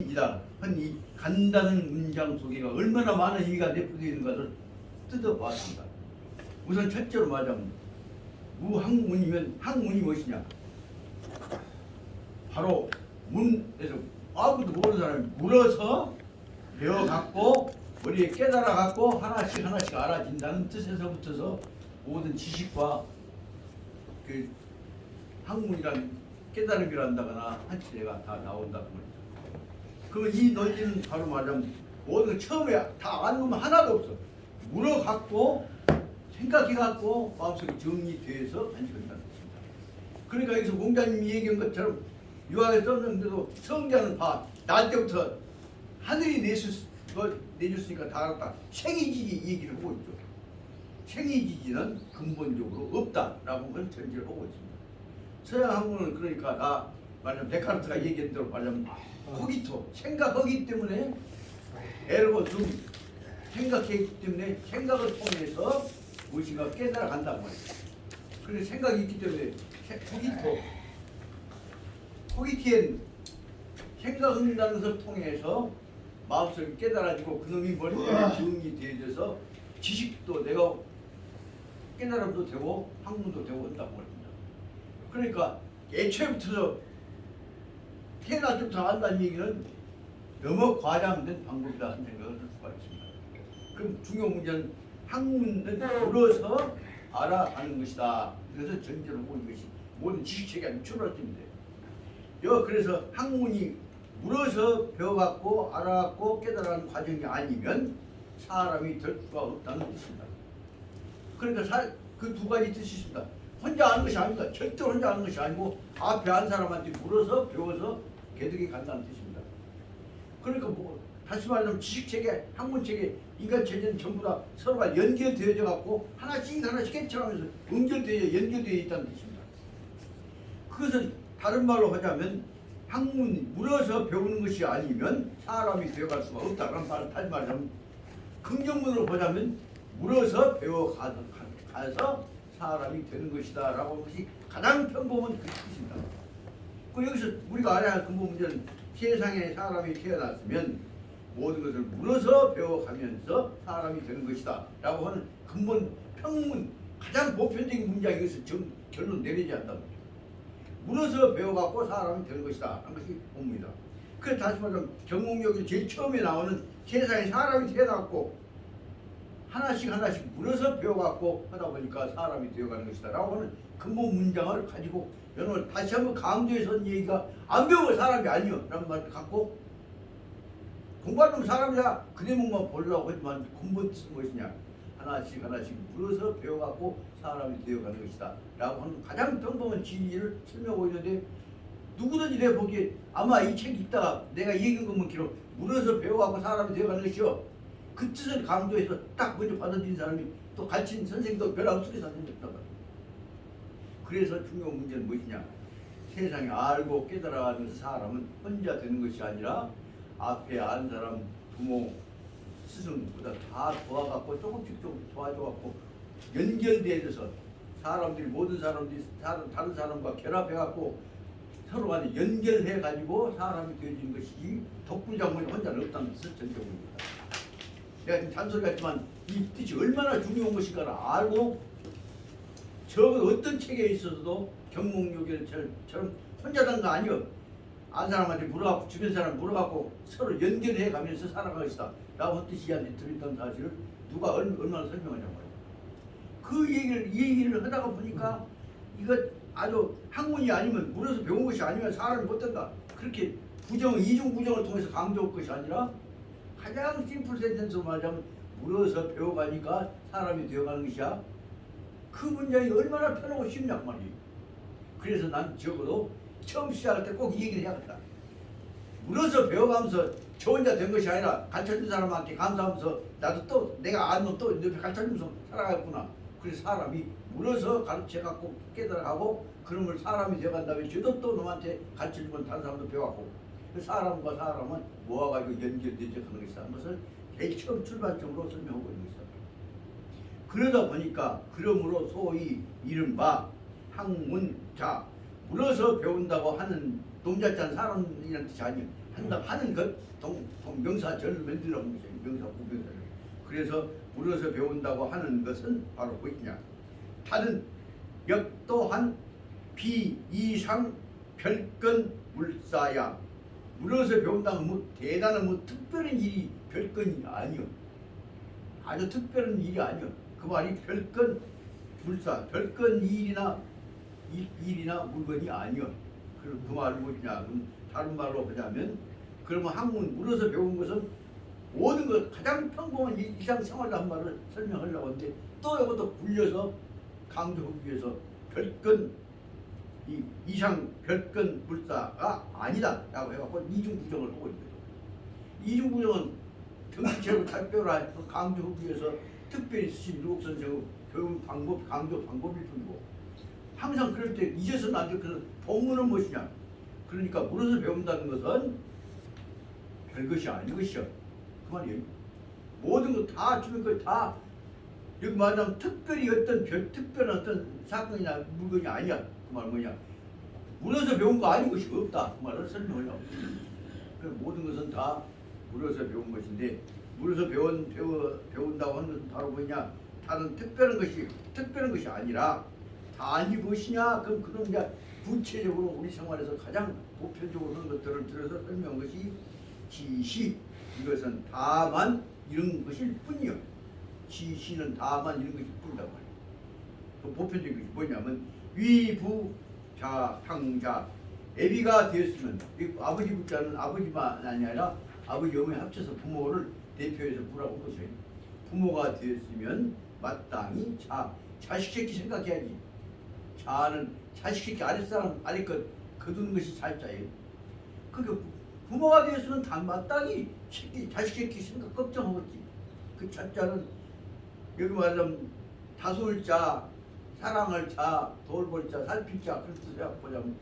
이다 한이 간다는 문장 속에가 얼마나 많은 의미가 내포되어 있는 것을 뜯어봤습니다. 우선 첫째로 말하자면 무학문이면 학문이 무엇이냐? 바로 문에서 아무것도 모르는 사람이 물어서 배워갖고 머리에 깨달아갖고 하나씩 하나씩 알아진다는 뜻에서부터서 모든 지식과 그 학문이란 깨달음이라 한다거나 한치례가 다 나온다고 말이죠. 그러면 이 논리는 바로 말하자면 모든 거 처음에 다 아는 것만 하나도 없어. 물어갖고 생각해갖고 마음속에 정리돼서 간직한다는 뜻입니다. 그러니까 여기서 공자님이 얘기한 것처럼 유학에 썼는데도 성자는 봐. 날 때부터 하늘이 내줬으니까 다 알았다. 생이지지 얘기를 하고 있죠. 생이지지는 근본적으로 없다라고 전제를 하고 있습니다. 서양 학문은 그러니까 다 말하자면 데카르트가 얘기한 대로 말하자면 코기토 생각하기 때문에 에르고 좀 생각했기 때문에 생각을 통해서 무엇인가 깨달아 간단 말이에요. 그래서 생각이 있기 때문에 세- 코기토 코기티엔 생각한다는 것을 통해서 마음속에 깨달아지고 그놈이 머릿속에 정리되어져서 지식도 내가 깨달음도 되고 학문도 되고 한다고 말입니다. 그러니까 애초부터 태어날 때부터 안다는 얘기는 너무 과장된 방법이다 하는 생각을 할 수가 있습니다. 그럼 중요 문제는 학문은 물어서 알아가는 것이다. 그래서 전제로 보는 것이 모든 지식체계의 출발점인데 여 그래서 학문이 물어서 배워갖고 알아갖고 깨달아가는 과정이 아니면 사람이 될 수가 없다는 뜻입니다. 그러니까 그 두 가지 뜻이 있습니다. 혼자 아는 것이 아닙니다. 절대 혼자 아는 것이 아니고 앞에 한 사람한테 물어서 배워서 개득이 간다는 뜻입니다. 그러니까 뭐 다시 말하면 지식체계, 학문체계, 인간체계는 전부 다 서로가 연결되어져 갖고 하나씩 하나씩 깨쳐가면서 연결되어 연결되어 있다는 뜻입니다. 그것을 다른 말로 하자면 학문 물어서 배우는 것이 아니면 사람이 되어갈 수가 없다라는 말 다시 말하자면 긍정문으로 보자면 물어서 배워가서 가서 사람이 되는 것이다라고 하는 것이 가장 평범한 그 뜻입니다. 그 여기서 우리가 알아야 할 근본 문제는 세상에 사람이 태어났으면 모든 것을 물어서 배워가면서 사람이 되는 것이다 라고 하는 근본 평문 가장 보편적인 여기서 정, 결론 내리지 않다. 물어서 배워갖고 사람이 되는 것이다 하는 것이 봅니다. 그래서 다시 말하면 경공력이 제일 처음에 나오는 세상에 사람이 태어났고 하나씩 하나씩 물어서 배워갖고 하다 보니까 사람이 되어가는 것이다 라고 하는 근본 문장을 가지고 여러분 다시 한번 강조해서 한 얘기가 안 배우면 사람이 아니요 라는 말을 갖고 공부하는 사람이야. 그 대목만 보려고 하지만 근본 뜻은 무엇이냐? 하나씩 하나씩 물어서 배워갖고 사람이 되어가는 것이다. 라고 하는 가장 평범한 진리를 설명하고 있는데 누구든지 내 보기에 아마 이책 읽다가 내가 얘기한 것만 기록 물어서 배워갖고 사람이 되어가는 것이요. 그 뜻을 강조해서 딱 먼저 받아들인 사람이 또 가르친 선생님도 별로 없게 선생님이었단 말이에요 그래서 중요한 문제는 무엇이냐 세상에 알고 깨달아가면서 사람은 혼자 되는 것이 아니라 앞에 아는 사람 부모 스승보다 다 도와갖고 조금씩 조금씩 도와줘갖고 연결되어서 사람들이 모든 사람들이 다른, 다른 사람과 결합해갖고 서로 간에 연결해가지고 사람이 되어지는 것이 덕분장군이 혼자는 없다는 뜻을 전제합니다. 내가 지금 잔소리 같지만 이 뜻이 얼마나 중요한 것인가를 알고 적은 어떤 책에 있어서도 경목요기처럼 혼자 단거 아니요. 안 사람한테 물어갖고 주변 사람 물어갖고 서로 연결해 가면서 살아갈 것이다. 라고 뜻이 안에 들어있다는 사실을 누가 얼, 얼마나 설명하냐고 말이야. 그 얘기를 이 얘기를 하다가 보니까 이거 아주 학문이 아니면 물어서 배운 것이 아니면 사람이 못 된다. 그렇게 부정 이중 부정을 통해서 강조할 것이 아니라 가장 심플 센텐스로 말하자면 물어서 배워가니까 사람이 되어가는 것이야. 그 문장이 얼마나 편하고 쉽냐 그 말이에요. 그래서 난 적어도 처음 시작할 때 꼭 이 얘기를 해야겠다. 물어서 배워가면서 저 혼자 된 것이 아니라 가르쳐준 사람한테 감사하면서 나도 또 내가 아는 또 옆에 가르쳐주면서 살아가겠구나. 그래서 사람이 물어서 가르쳐갖고 깨달아가고 그놈을 사람이 되어간 다음에 저도 또 놈한테 가르쳐주면 다른 사람도 배워갖고 그 사람과 사람은 모아가지고 연결되지 하는 것이다. 하는 것을 제일 처음 출발점으로 설명하고 있는 것이다. 그러다 보니까 그러므로 소위 이른바 학문자 물어서 배운다고 하는 사람이라는 뜻이 아니에요. 한다 하는 것 동, 동 명사절을 만들어 온 것이에요. 명사 부명사를. 그래서 물어서 배운다고 하는 것은 바로 무엇이냐? 다른 역 또한 비이상 별건 물사야. 물어서 배운다는 뭐 대단한 뭐 특별한 일이 별건이 아니요. 아주 특별한 일이 아니요. 그 말이 별건 물사, 별건 일이나 일, 일이나 물건이 아니요. 그, 그 말은 뭐냐? 그럼 다른 말로 하자면 그러면 학문 물어서 배운 것은 모든 것 가장 평범한 일- 일상생활을 한 말을 설명하려고 하는데 또 이것도 굴려서 강조하기 위해서 별건 이 이상 별건 불사가 아니다라고 해갖고 이중 부정을 하고 있는 거예요. 이중 부정은 정치체로 발표를 강조하기 위해서 특별히 유국 선생의 교육 방법 강조 방법일 뿐이고 항상 그럴 때안 돼. 그래서 본문은 무엇이냐? 그러니까 물어서 배운다는 것은 별것이 아닌 것이요. 그 말이에요. 모든 거 다 주는 거다 여기 말하자면 특별히 어떤 별, 특별한 어떤 사건이나 물건이 아니야. 그 말 뭐냐? 물어서 배운 거 아닌 것이 없다. 그 말을 설명하려고. 그 모든 것은 다 물어서 배운 것인데 물어서 배운 배워 배운다고 하는 바로 뭐냐? 다른 특별한 것이 특별한 것이 아니라 단이 무엇이냐? 그럼 그럼 이제 구체적으로 우리 생활에서 가장 보편적으로 하는 것들을 들어서 설명한 것이 지시 이것은 다만 이런 것일 뿐이요. 지시는 다만 이런 것일 뿐이라고 말이에요. 그 보편적인 것이 뭐냐면 위부 자탕자 애비가 되었으면 이 아버지 부자는 아버지만 아니라 아버지 어머니 합쳐서 부모를 대표해서 부라고 한 것이에요. 부모가 되었으면 마땅히 자 자식 새끼 생각해야지. 자는 자식 새끼 아랫사람 아래 것 거두는 것이 자자예요. 그러니까 부모가 되었으면 다 마땅히 새끼 자식 새끼 생각 걱정하겠지. 그 자자는 여기 말하자면 다솔 자, 사랑을 자, 돌볼 자, 살필 자 뜻을 보자면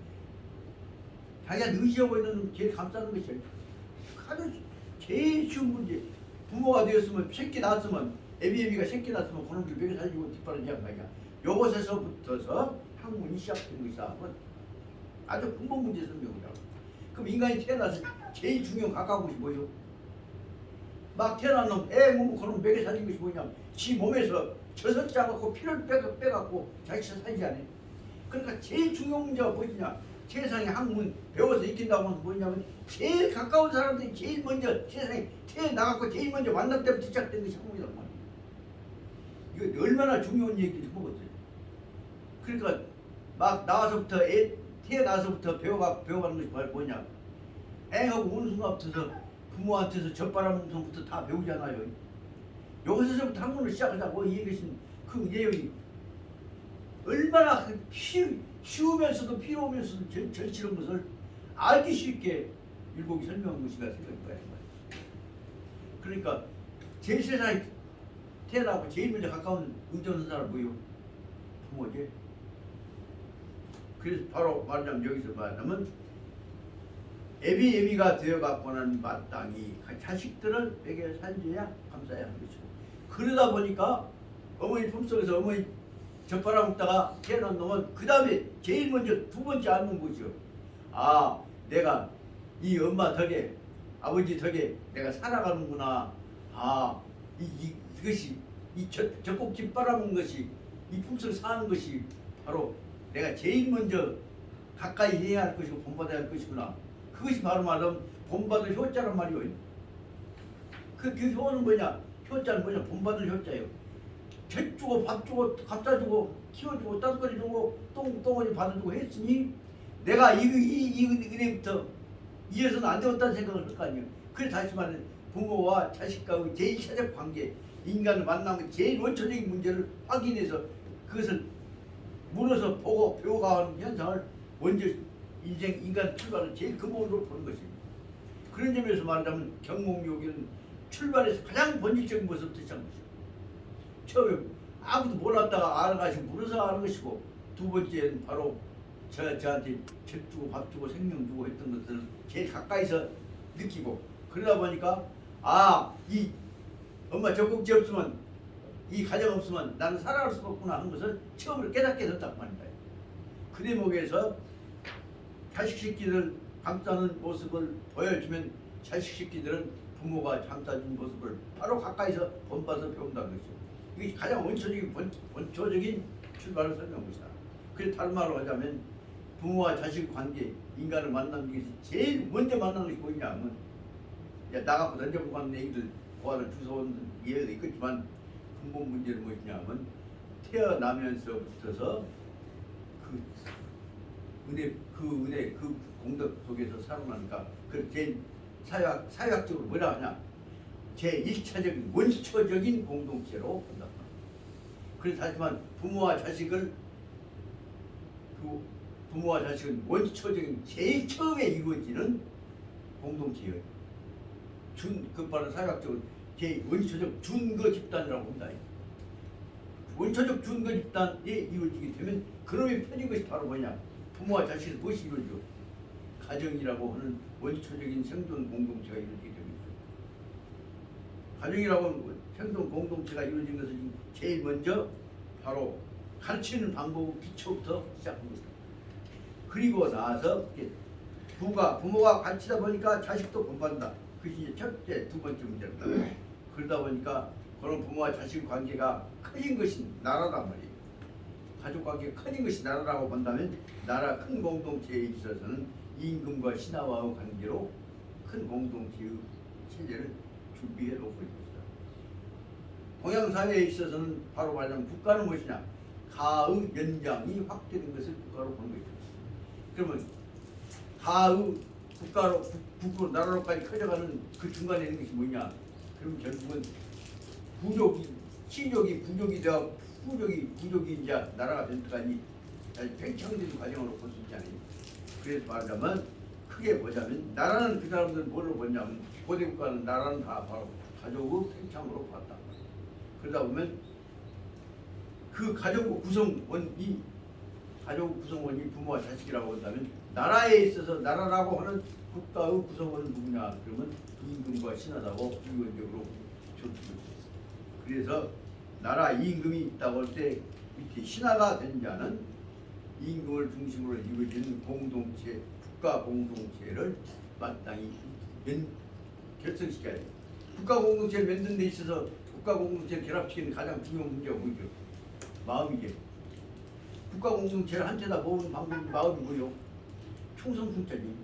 자기가 의지하고 있는 제일 감싸는 것이에요. 아주 제일 쉬운 문제. 부모가 되었으면 새끼 낳았으면 애비애비가 새끼 낳았으면 그놈들 먹여 살리고 뒷바라지 한 거냐. 요것에서부터서 학문이 시작된 것이다. 아주 근본 문제 설명이다. 그럼 인간이 태어나서 제일 중요한 가까운 것이 뭐예요? 막 태어난 놈, 애 몸을 그놈 먹여 살린 것이 뭐냐? 지 몸에서 젖었지 않고 피를 빼, 빼갖고 자기가 살지 않아요. 그러니까 제일 중요한 문제가 무엇이냐? 세상에 학문 배워서 익힌다고 하면 뭐냐면 제일 가까운 사람들이 제일 먼저 세상에 태어나갖고 제일 먼저 만날 때부터 시작된 것이 학문이란 말이에요. 이거 얼마나 중요한 얘기인지 모르겠어요. 그러니까 막 나와서부터 애 태어나서부터 배워가 배워가는 것이 바로 뭐냐? 애하고 오는 순간부터 부모한테서 젖바람부터 다 배우잖아요. 여기서부터 학문을 시작하자고 이 얘기신 그 내용이 얼마나 그 쉬, 쉬우면서도 피로우면서도 절, 절치는 것을 알기 쉽게 일곡이 설명한 것이가 생각이 나요. 그러니까 제일 세상에 태어나고 제일 먼저 가까운 의존하는 사람 뭐요? 부모지. 그래서 바로 말하자면 여기서 말하자면 애비 애비가 되어갖고는 마땅히 그 자식들을 먹여 살려야 감사해야 하는 것이고 그러다 보니까 어머니 품속에서 어머니 젖바람 먹다가 태어난 놈은 그 다음에 제일 먼저 두 번째 앉는 거죠. 아 내가 이 엄마 덕에 아버지 덕에 내가 살아가는구나. 아 이, 이, 이것이 이 젖, 젖꼭지 빨아먹는 것이 이 품속 사는 것이 바로 내가 제일 먼저 가까이 해야 할 것이고 본받아야 할 것이구나. 그것이 바로 말하면 본받을 효자란 말이요. 그, 그 효는 뭐냐? 효자는 뭐냐? 본받을 효자예요. 젖 주고 밥 주고 갖다 주고 키워주고 따뜻거리 주고 똥, 똥어리 받아주고 했으니 내가 이, 이, 이 은혜부터 이어서는 안 되었다는 생각을 할 거 아니에요. 그래 다시 말해 부모와 자식과의 제일 사적 관계 인간을 만나는 제일 원초적인 문제를 확인해서 그것을 물어서 보고 배워가는 현상을 먼저 인생 인간 출발을 제일 근본으로 보는 것입니다. 그런 점에서 말하자면 경몽욕은 출발에서 가장 본질적인 모습부터 시작한 것이죠. 처음에 아무도 몰랐다가 알아가지고 물어서 아는 것이고 두 번째는 바로 저, 저한테 젖 주고 밥 주고 생명 주고 했던 것들을 제일 가까이서 느끼고 그러다 보니까 아 이 엄마 젖꼭지 없으면 이 가정 없으면 나는 살아갈 수가 없구나 하는 것을 처음으로 깨닫게 됐단 말입니다. 그 대목에서 자식 새끼들 감싸는 모습을 보여주면 자식 새끼들은 부모가 감싸준 모습을 바로 가까이서 본받아 배운다는 것이죠. 이게 가장 원초적인 본, 원초적인 출발을 설명한 것이다. 그래 다른 말로 하자면 부모와 자식 관계 인간을 만나는 것이 제일 먼저 만나는 것이 뭐냐 하면 야 나가고 던져보고 가는 애기들 고아를 주워온 예도 있겠지만 근본 문제는 무엇이냐 하면 태어나면서부터서 그 은혜 그 은혜 그 공덕 속에서 살아나니까 그 제일 사회학 사회학적으로 뭐라 하냐 제 1차적인 원초적인 공동체로 본다. 그래서 하지만 부모와 자식을 그 부모와 자식은 원초적인 제일 처음에 이루어지는 공동체예요. 준 그바로 사회학적으로 제 원초적 준거 집단이라고 본다. 원초적 준거 집단이 이루어지게 되면 그놈이 펴진 것이 바로 뭐냐? 부모와 자식의 무엇이 이루어져? 가정이라고 하는 원초적인 생존 공동체가 이루어지게. 가정이라고 하는 생존 공동체가 이루어진 것은 제일 먼저 바로 가르치는 방법 기초부터 시작한 것이다. 그리고 나서 부가 부모가 가르치다 보니까 자식도 본받는다. 그것이 첫째, 두 번째 문제입니다. 그러다 보니까 그런 부모와 자식 관계가 커진 것이 나라란 말이에요. 가족 관계가 커진 것이 나라라고 본다면 나라 큰 공동체에 있어서는 임금과 신하와의 관계로 큰 공동체의 체제를 준비해 놓고 있습니다. 동양 사회에 있어서는 바로 말하자면 국가는 무엇이냐? 가의 연장이 확대된 것을 국가로 보는 것이죠. 그러면 가의 국가로 국- 국으로 나라로까지 커져가는 그 중간에 있는 것이 뭐냐? 그럼 결국은 부족이 신족이 부족이 되어 부족이 부족이 이제 나라가 될 때까지 팽창된 과정으로 볼 수 있잖아요. 그래서 말하자면 크게 보자면 나라는 그 사람들은 뭘로 보냐면 고대 국가는 나라는 다 바로 가족의 팽창으로 봤다. 그러다 보면 그 가족 구성원이 가족 구성원이 부모와 자식이라고 한다면 나라에 있어서 나라라고 하는 국가의 구성원은 누구냐? 그러면 임금과 신하다고 일반적으로 줬습니다. 그래서 나라 임금이 있다고 할 때 밑에 신하가 된 자는 임금을 중심으로 이루어지는 공동체, 국가 공동체를 마땅히 면, 결성시켜야 돼요. 국가 공동체를 만드는 데 있어서 국가 공동체를 결합시키는 가장 중요한 문제가 뭐죠? 마음이죠. 국가 공동체를 한테다 모으는 방법이 마음이 뭐요? 총성 중자지.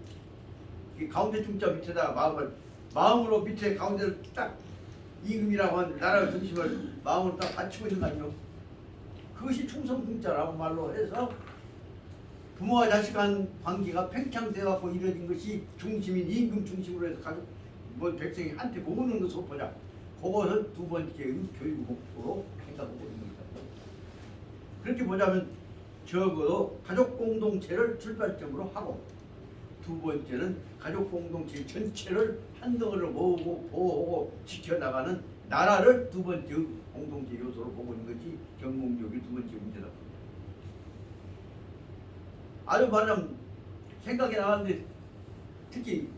이 가운데 중자 밑에다가 마음을 마음으로 밑에 가운데를 딱 임금이라고 하는 나라 중심을 마음으로 딱 받치고 있는 거 아니요? 그것이 충성 중자라고 말로 해서 부모와 자식 간 관계가 팽창돼 갖고 이루어진 것이 중심인 임금 중심으로 해서 가족 뭐 백성이 한테 모으는 것으로 보자. 그것을 두 번째의 교육 목표로 생각하고 있는 겁니다. 그렇게 보자면 적어도 가족 공동체를 출발점으로 하고 두 번째는 가족 공동체 전체를 한 덩어리로 모으고 보호하고 지켜나가는 나라를 두 번째 공동체 요소로 보고 있는 것이 경공력의 두 번째 문제다. 아주 말하자면 생각이 나는데 특히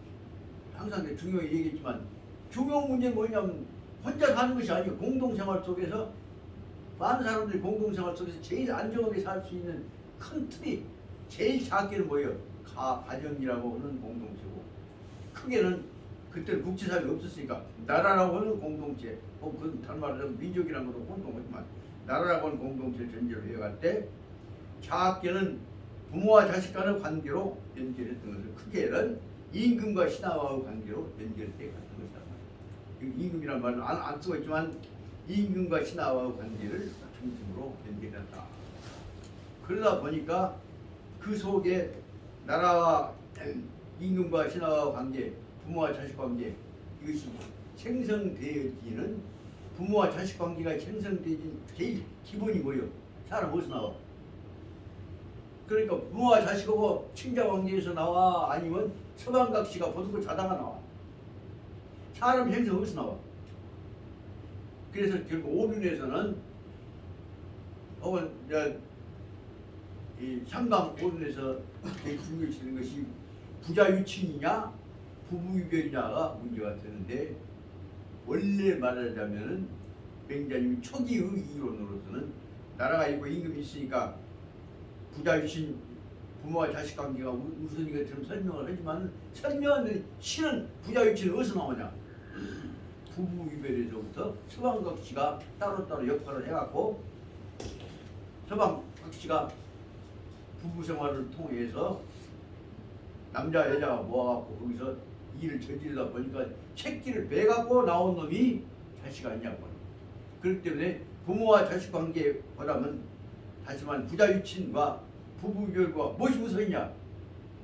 항상 중요히 얘기했지만 중요한 문제는 뭐냐면 혼자 사는 것이 아니고 공동생활 속에서 많은 사람들이 공동생활 속에서 제일 안정하게 살 수 있는 큰 틀이 제일 작게는 뭐예요? 가, 가정이라고 하는 공동체고 크게는 그때는 국제사회가 없었으니까 나라라고 하는 공동체 혹은 그 다른 말로 민족이라는 것도 공동하지만 나라라고 하는 공동체를 전제로 해갈 때 작게는 부모와 자식 간의 관계로 연결했던 것을 크게는 임금과 신하와의 관계로 연결돼 갔던 것이다. 이 임금이라는 말은 안, 안 쓰고 있지만 임금과 신하와의 관계를 중심으로 연결했다. 그러다 보니까 그 속에 나라와 임금과 신하와 관계, 부모와 자식 관계 이것이 생성되어지는 부모와 자식 관계가 생성되어진 제일 기본이 뭐예요? 사람 어디서 나와? 그러니까 부모와 자식하고 친자 관계에서 나와 아니면 서방각시가 보듬고 자다가 나와. 사람 생성 어디서 나와? 그래서 결국 오륜에서는 혹은 이 상강 오륜에서 중요시되는 것이 부자 유친이냐 부부 유별이냐가 문제가 되는데 원래 말하자면은 맹자님 초기의 이론으로서는 나라가 있고 임금이 있으니까 부자 유친 부모와 자식 관계가 우- 우선인 것처럼 설명을 하지만 설명하는 신은 부자 위치는 어디서 나오냐? 부부 이별에서부터 서방각 씨가 따로따로 역할을 해갖고 서방각 씨가 부부 생활을 통해서 남자 여자가 모아갖고 거기서 일을 저질러다 보니까 새끼를 배갖고 나온 놈이 자식 아니냐고 그렇기 때문에 부모와 자식 관계 보다는 말해 부자 유친과 부부 이별과 무엇이 우선이냐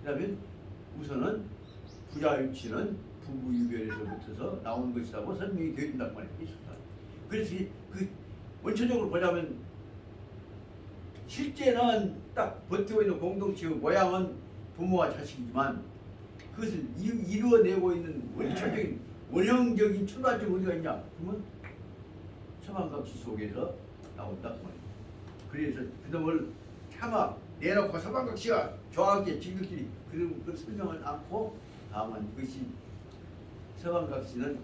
그러면 우선은 부자 유치는 부부 유별에서부터서 나온 것이라고 설명이 되어 있단 말이에요. 그래서 이- 그 원천적으로 보자면 실제는 딱 버티고 있는 공동체의 모양은 부모와 자식이지만 그것을 이- 이루어내고 있는 원천적인 원형적인 출발점 어디가 있냐? 그러면 서방각시 속에서 나온다 그. 그래서 그놈을 차마 내놓고 서방각시가 정확하게 지들끼리 그런 그 설명을 않고 다만 그것이 서방각시는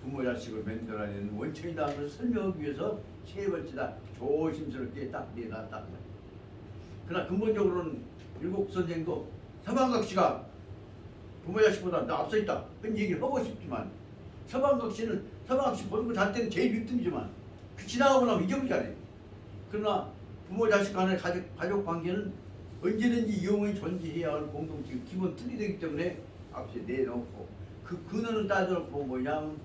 부모 자식을 만들어내는 원천이다 하는 설명하기 위해서 세 번째다 조심스럽게 딱 내놨다 그. 그러나 근본적으로는 일곱 선생도 서방각시가 부모 자식보다 나 앞서 있다 그런 얘기를 하고 싶지만 서방각시는 서방각시 보는 거 자체는 제일 유tum이지만 그 지나가고 나면 잊어버리잖아요. 그러나 부모 자식 간의 가족, 가족 관계는 언제든지 영원히 존재해야 할 공동체 기본 틀이 되기 때문에 앞에 내놓고 그 근원을 따져놓고 뭐냐면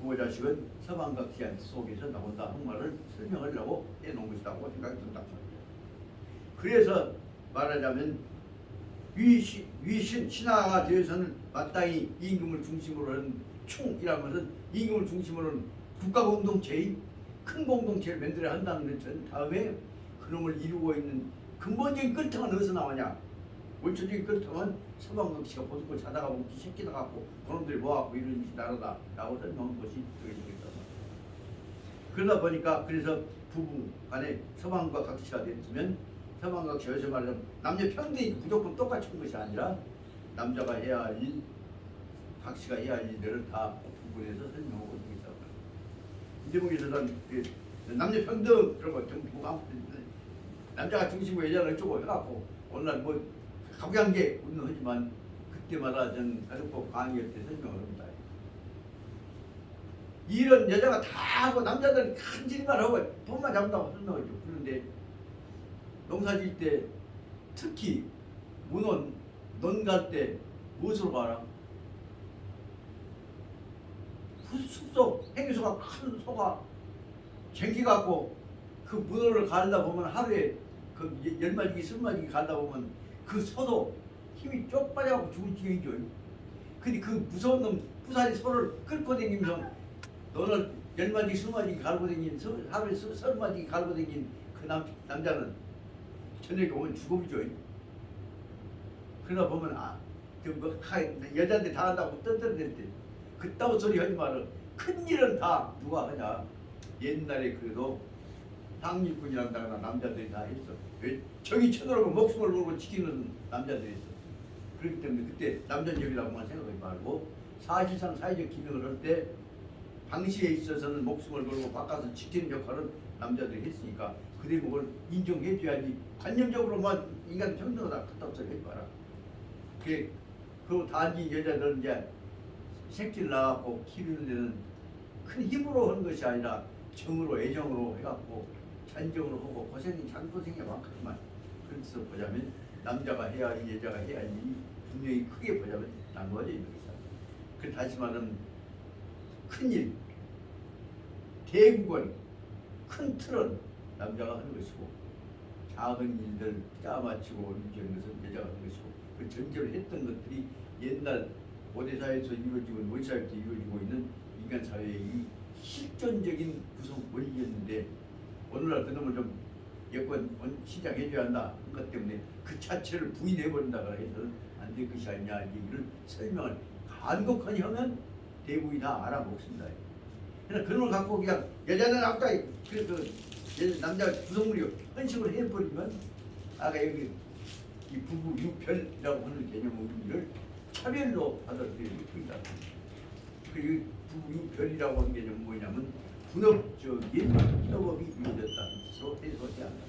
부모 자식은 서방각시 속에서 나온다 하는 말을 설명하려고 내놓은 것이라고 생각이 든다. 그래서 말하자면 위신, 위신 신하가 되어서는 마땅히 임금을 중심으로 하는 충이라는 것은 임금을 중심으로 하는 국가 공동체의 큰 공동체를 만들어야 한다는 것 다음에 그놈을 이루고 있는 근본적인 끄트가 어디서 나오냐? 원천적인 끄트는 서방각시가 보듬고 자다가 먹기 새끼다 갖고 그놈들이 모아갖고 이런 짓이 나라다 라고 설명한 것이 되겠다. 그러다 보니까 그래서 부부 간에 서방과 각시가 됐으면 서방과 여자 말하자면 남녀 평등이 무조건 똑같은 것이 아니라 남자가 해야 할 일, 각시가 해야 할 일들을 다 구분해서 설명하고 있다. 이제목에서는 그 남녀 평등 그런 거 아무 남자가 중심으로 여자를 어쩌고 해갖고 오늘 뭐 가부관계 운동하지만 그때마다 전 가족법 강의할 때 설명을 합니다. 일은 여자가 다 하고 남자들은 큰 짓만 하고 돈만 잡는다고 설명하죠. 그런데 농사 질 때 특히 문헌 논갈 때 무엇으로? 그 숲속 행소가 큰 소가 쟁기 갖고 그 문어를 가르다 보면 하루에 그 예, 열 마리, 스무 마리 가다 보면 그 소도 힘이 쪽 빠져갖고 죽을 지경이죠. 근데 그 무서운 놈 부사리 소를 끌고 다니면서 너는 열 마리, 스무 마리 갈고 다닌 서- 하루에 서- 서른 마리 갈고 다닌 그 남, 남자는 저녁에 오면 죽음이죠. 그러다 보면 아, 그뭐 여자한테 다 한다고 떠들어댈 때 그따구 소리 하지 마라. 큰 일은 다 누가 하냐. 옛날에 그래도 당일꾼이란다거나 남자들이 다 했어. 왜 저기 쳐들어오고 목숨을 걸고 지키는 남자들이 있어. 그렇기 때문에 그때 남전역이라고만 생각하지 말고 사실상 사회적 기능을 할때 방시에 있어서는 목숨을 걸고 바꿔서 지키는 역할은 남자들이 했으니까 그 대목을 인정해줘야지 관념적으로만 인간 평등하다 그따 소리 하지 마라. 그, 그 단지 여자들은 이제 새끼를 낳았고 키우는 데는 큰 힘으로 하는 것이 아니라 정으로 애정으로 해갖고 잔정으로 하고 고생이 잔고생이 많지만 그래서 보자면 남자가 해야 할 일, 여자가 해야 할 일이 분명히 크게 보자면 나누어져 있는 것이다. 그 다시 말하면 큰일, 대국은 큰 틀은 남자가 하는 것이고 작은 일들 짜맞추고 이런 것은 여자가 하는 것이고 그 전제로 했던 것들이 옛날 고대사에서 이루어지고 원사에서 이루어지고 있는 인간 사회의 이 실존적인 구성 원리였는데 오늘날 그놈을 좀 여권 원- 시작해줘야 한다 한것 때문에 그 자체를 부인해버린다거나 해서는 안 될 것이 아니냐 이 얘기를 설명을 간곡하니 하면 대부분이 다 알아먹습니다. 그런 걸 갖고 그냥 여자는 아까 그, 그 여- 남자 구성물이 헌식을 해버리면 아까 여기 이 부부 유편이라고 하는 개념을 차별로 받아들이는 것입니다. 그 부부 유편이라고 하는 개념은 뭐냐면 분업적인 협업이 이루어졌다는 뜻으로 해석해야 한다.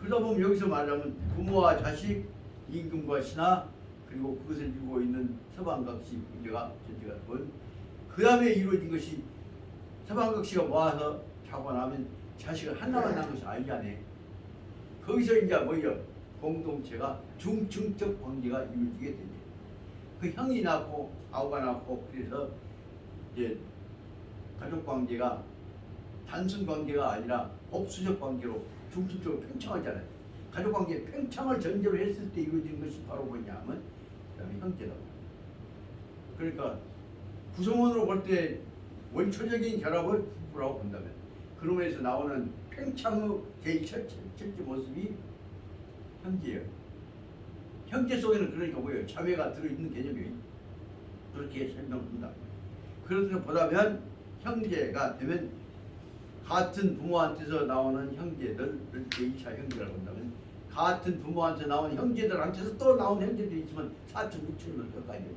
그러다 보면 여기서 말하면 부모와 자식, 임금과 신하 그리고 그것을 이루고 있는 서방각시 문제가 전제가 되고 그 다음에 이루어진 것이 서방각시가 모아서 자고 나면 자식을 하나만 낳은 것이 아니잖아요. 거기서 이제 뭐죠? 공동체가 중층적 관계가 이루어지게 되죠. 그 형이 낳고 아우가 낳고 그래서 이제 가족 관계가 단순 관계가 아니라 법수적 관계로 중층적으로 팽창하잖아요. 가족 관계 팽창을 전제로 했을 때 이루어진 것이 바로 뭐냐면 그다음에 형제다. 그러니까 구성원으로 볼 때 원초적인 결합을 부부라고 본다면 그놈에서 나오는 팽창의 제일 첫, 첫째 모습이 형제예요. 형제 속에는 그러니까 뭐예요? 자매가 들어있는 개념이에요. 그렇게 설명합니다. 그래서 보다면 형제가 되면 같은 부모한테서 나오는 형제들, 제2차 형제라고 한다면 같은 부모한테 나온 형제들한테서 또 나온 형제들이 있으면 4천, 6천을 더 가야 돼요.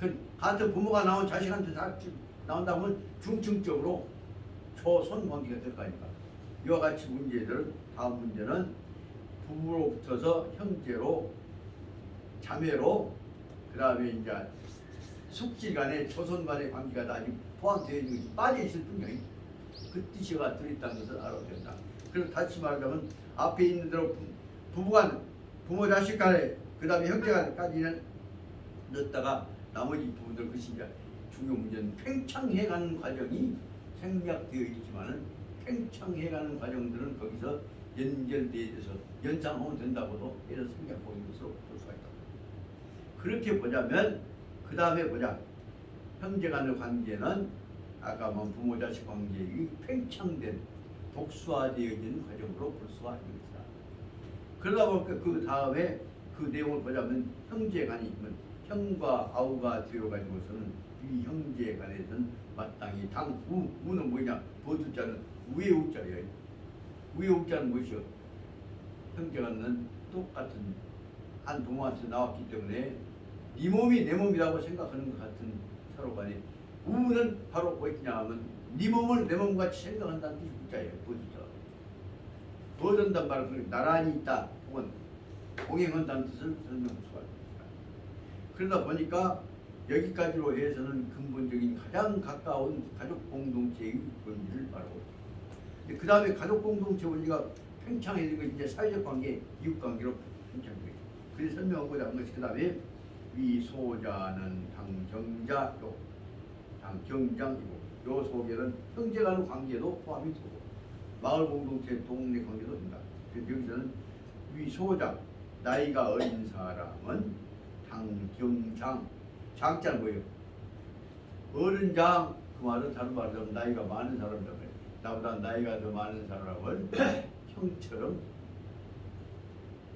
그 같은 부모가 나온 자식한테 다 나온다면 중층적으로 초손 관계가 될거 아닙니까? 이와 같이 문제들 다음 문제는 부부로부터서 형제로 자매로 그 다음에 이제 숙질 간의 초손 간의 관계가 다 아직 포함되어 있는 것이 빠져 있을 뿐이에요. 그 뜻이가 들어있다는 것을 알아야 된다. 그래서 다시 말하자면 앞에 있는 대로 부- 부부간 부모 자식 간에 그 다음에 형제 간까지는 넣었다가 나머지 부분들 그것이 이제 중요 문제는 팽창해가는 과정이 생략되어 있지만은 팽창해가는 과정들은 거기서 연결되어서 연장하면 된다고도 해서 생략하고 있는 것으로 볼 수가 있다. 그렇게 보자면 그 다음에 보자 형제 간의 관계는 아까 뭐 부모 자식 관계의 팽창된 독수화되어진 과정으로 볼 수가 있습니다. 그러다 보니까 그 다음에 그 내용을 보자면 형제 간이 있으면 형과 아우가 되어가지고서는 이 형제 간에서는 마땅히 당 우, 우는 뭐냐 보두자는 우의 우자예요. 우의 우자는 무엇이요? 형제 간은 똑같은 한 부모한테 나왔기 때문에 네 몸이 내 몸이라고 생각하는 것 같은 서로 간에 우는 바로 뭐였냐 하면 네 몸을 내 몸같이 생각한다는 뜻이 우자예요. 보두자. 보든단 말은 그 나란히 있다 혹은 공행한다는 뜻을 설명할 수가 있습니다. 그러다 보니까 여기까지로 해서는 근본적인 가장 가까운 가족 공동체의 원리를 있습니다. 그 다음에 가족 공동체 원리가 팽창해진 것이 이제 사회적 관계, 이웃 관계로 팽창되죠. 그래서 설명하고자 한 것이 그 다음에 위소자는 당정자요, 당경장이고 요 속에는 형제 간의 관계도 포함이 되고 마을 공동체 동네 관계도 된다. 여기서는 위소자 나이가 어린 사람은 당경장 장자는 뭐예요? 어른장 그 말은 다른 말로 나이가 많은 사람이라고 해요. 나보다 나이가 더 많은 사람을 형처럼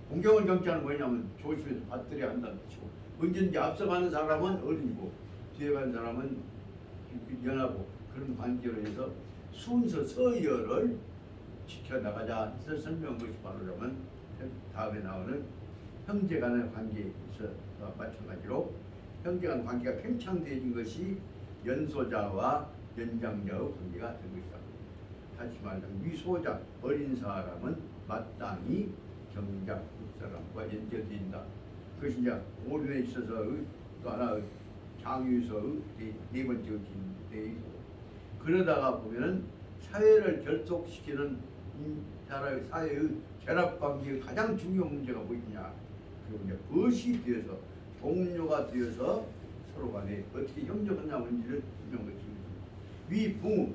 공경을 경자는 뭐냐면 조심해서 받들여야 한다는 뜻이고 언제든지 앞서가는 사람은 어른이고 뒤에 가는 사람은 연하고 그런 관계로 해서 순서 서열을 지켜나가자 해서 설명한 것이 바로라면 다음에 나오는 형제 간의 관계에서 마찬가지로 형제 간 관계가 팽창되어진 것이 연소자와 연장자의 관계가 된 것이다. 다시 말하면 위소자 어린 사람은 마땅히 경작 사람과 연결된다. 그것이 이제 오륜에 있어서 또 하나 장유서의 네, 네 번째 내용이고 그러다가 보면은 사회를 결속시키는 이 사람의 사회의 결합 관계의 가장 중요한 문제가 무엇이냐? 그리고 이제 벗이 되어서 동료가 되어서 서로 간에 어떻게 협력하냐 문제를 설명을 드리겠습니다. 위 부모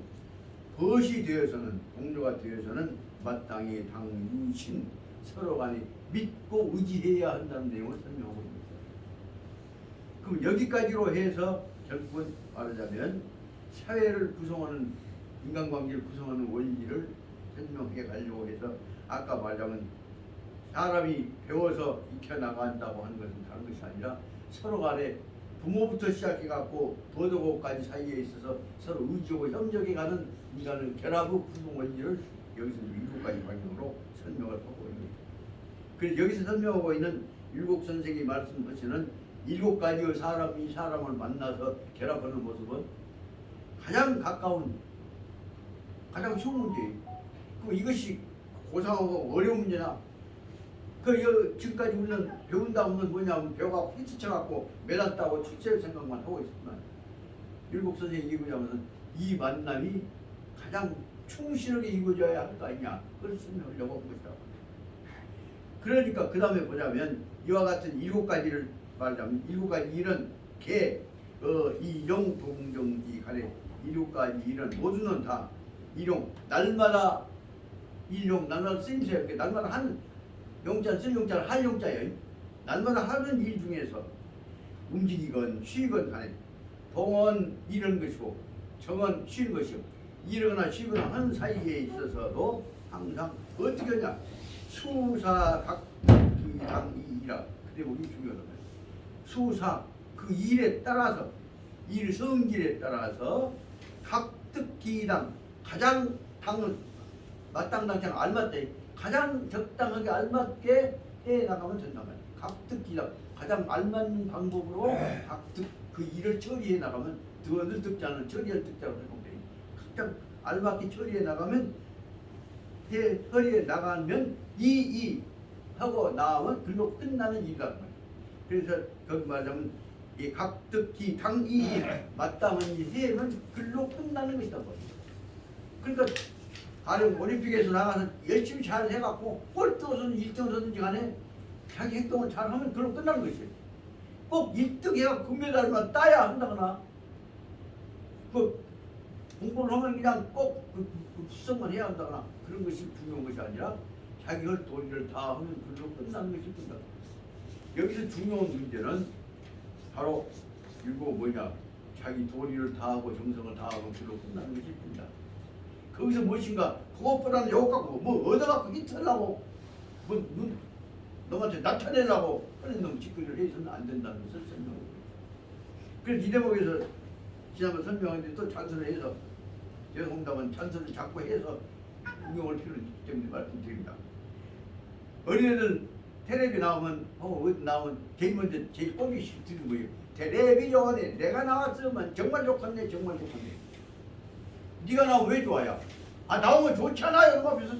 벗이 되어서는 동료가 되어서는 마땅히 당유신 서로 간에 믿고 의지해야 한다는 내용을 설명하고 있습니다. 그럼 여기까지로 해서 결국은 말하자면 사회를 구성하는 인간관계를 구성하는 원리를 설명해 가려고 해서 아까 말하자면 사람이 배워서 익혀 나간다고 하는 것은 다른 것이 아니라 서로 간에 부모부터 시작해 갖고 도덕까지 사이에 있어서 서로 의지하고 협력해 가는 인간의 결합의 구성 원리를 여기서 일곱 가지 방향으로 설명을 하고. 그래서 여기서 설명하고 있는 일곱 선생이 말씀하시는 일곱 가지의 사람이 사람을 만나서 결합하는 모습은 가장 가까운 가장 쉬운 문제예요. 그럼 이것이 고상하고 어려운 문제나 그 여, 지금까지 우리는 배운다 하면 뭐냐면 배우가 휘치쳐갖고 매달다고 출세 생각만 하고 있었지만 일곱 선생이 이루자면은 이 만남이 가장 충실하게 이루어져야 할 거 아니냐 그걸 설명하려고 한 것이다. 그러니까 그 다음에 보자면 이와 같은 일곱 가지를 말하자면 일곱 가지 일은 개, 어, 이용, 동정지, 가래 일곱 가지 일은 모두는 다 일용 날마다 일용 날마다 쓰임새가 이렇게 날마다 한 용자 쓸 용자를 할 용자예요. 날마다 하는 일 중에서 움직이건 쉬건 간에 동은 이런 것이고 정은 쉬는 것이요. 일어나 쉬거나 하는 사이에 있어서도 항상 어떻게 하냐 수사 그게 보기 중요하다. 수사 그 일에 따라서 일 성질에 따라서 각특기당 가장 당을 마땅당치 않아 알맞대 가장 적당하게 알맞게 해 나가면 된단 말이야. 각특기당 가장 알맞는 방법으로 각특 그 일을 처리해 나가면 득을 득자는 처리할 득자로 생각돼. 가장 알맞게 처리해 나가면 해 처리해 나가면 이이 하고 나오면 글로 끝나는 일이란 말이야. 그래서 거기 말하자면 이 각특기 당이 일 해면 글로 끝나는 것이다. 말이야. 그러니까 가령 올림픽에서 나가서 열심히 잘 해갖고 꼴등서든 1등서든지 간에 자기 행동을 잘하면 그걸로 끝나는 것이에요. 꼭 1등 해가 금메달만 따야 한다거나 그 공부를 하면 그냥 꼭 그 그 수성만 해야 한다거나 그런 것이 중요한 것이 아니라 자기 할 도리를 다 하면 그걸로 것이 된다. 여기서 중요한 문제는 바로 이거 뭐냐 자기 도리를 다 하고 정성을 다 하고 그걸로 것이 된다. 거기서 무엇인가 그것보다는 요거 갖고 뭐 얻어갖고 히트하려고 뭐 눈, 너한테 나타내려고 하는 놈 짓거리를 해서는 안 된다는 것을 있어요. 그래서 이 대목에서 지난번 설명했는데 또 찬성을 해서 죄송합니다만 찬성을 자꾸 해서 응용할 필요는 있기 때문에 말씀드립니다. 어린애들 텔레비 나오면 어 어디 나오면 제일 먼저 제일 꼴이 싫는 거예요. 텔레비 좋아네. 내가 나왔으면 정말 좋겠네. 정말 좋겠네. 네가 나오면 왜 좋아요? 아 나오면 좋잖아요. 여러분 앞에서